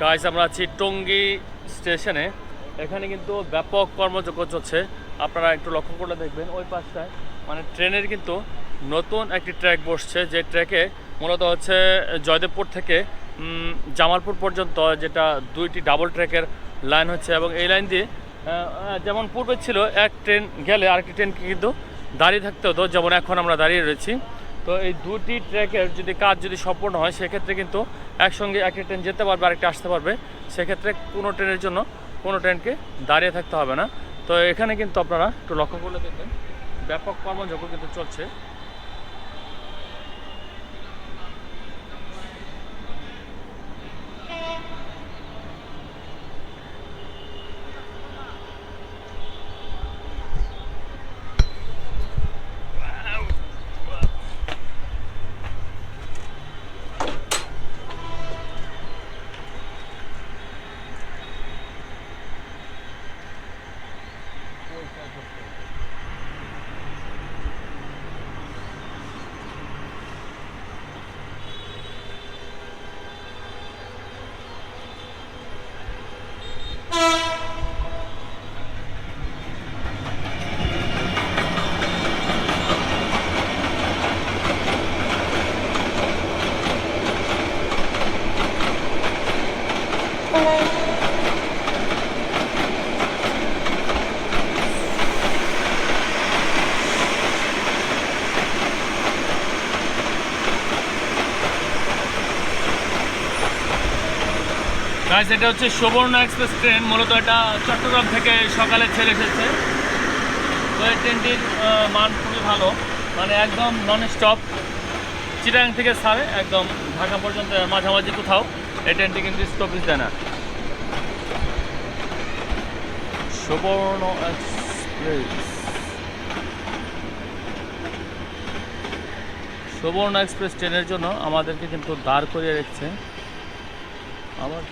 Guys আমরা আছি টঙ্গী স্টেশনে। এখানে কিন্তু ব্যাপক কর্মযোগ্য চলছে। আপনারা একটু লক্ষ্য করলে দেখবেন ওই পাশটায় মানে ট্রেনের কিন্তু নতুন একটি ট্র্যাক বসছে। যে ট্র্যাকে মূলত হচ্ছে জয়দেবপুর থেকে জামালপুর পর্যন্ত যেটা দুইটি ডাবল ট্র্যাকের লাইন হচ্ছে এবং এই লাইন দিয়ে যেমন পূর্বে ছিল, এক ট্রেন গেলে আরেকটি ট্রেনকে কিন্তু দাঁড়িয়ে থাকতে হতো। যেমন এখন আমরা দাঁড়িয়ে রয়েছি। তো এই দুটি ট্র্যাকের যদি কাজ যদি সম্পূর্ণ হয়, সেক্ষেত্রে কিন্তু একসঙ্গে একটা ট্রেন যেতে পারবে, আরেকটা আসতে পারবে। সেক্ষেত্রে কোনো ট্রেনের জন্য কোনো ট্রেনকে দাঁড়িয়ে থাকতে হবে না। তো এখানে কিন্তু আপনারা একটু লক্ষ্য করলে দেখবেন, ব্যাপক কর্মযজ্ঞ কিন্তু চলছে। গাইস এটা হচ্ছে সুবর্ণ এক্সপ্রেস ট্রেন। মূলত এটা চট্টগ্রাম থেকে সকালে ছেড়ে এসেছে। তো এই ট্রেনটির মান খুবই ভালো। মানে একদম নন স্টপ চিটাং থেকে ছাড়ে একদম ঢাকা পর্যন্ত মাঝামাঝি কোথাও। এই ট্রেনটি কিন্তু স্টপেজ দেয় না। সুবর্ণ এক্সপ্রেস। সুবর্ণ এক্সপ্রেস ট্রেনের জন্য আমাদেরকে কিন্তু দাঁড় করিয়ে রেখেছে। আবার